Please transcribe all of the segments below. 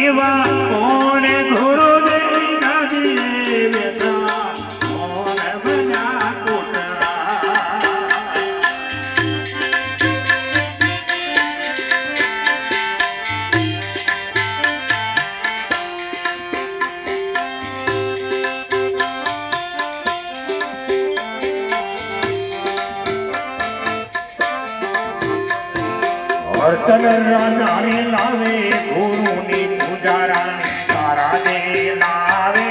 એવા કોણે ગુરુ વર્તન રાજાને લાવે ગુરુની પૂજા રાણી તારા દે લાવે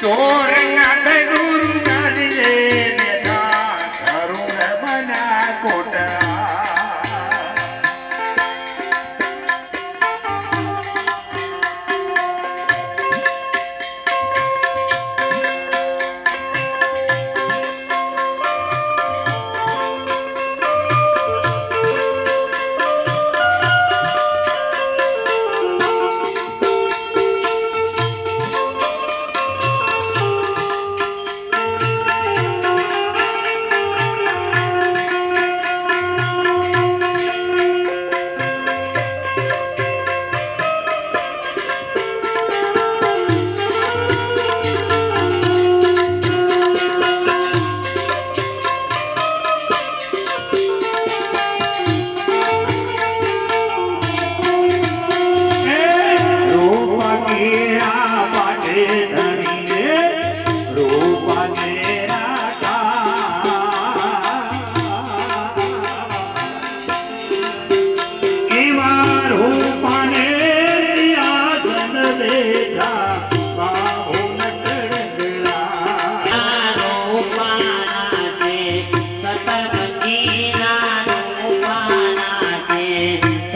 ચોર ગુરુ બેઠા કરુણ બના કોટા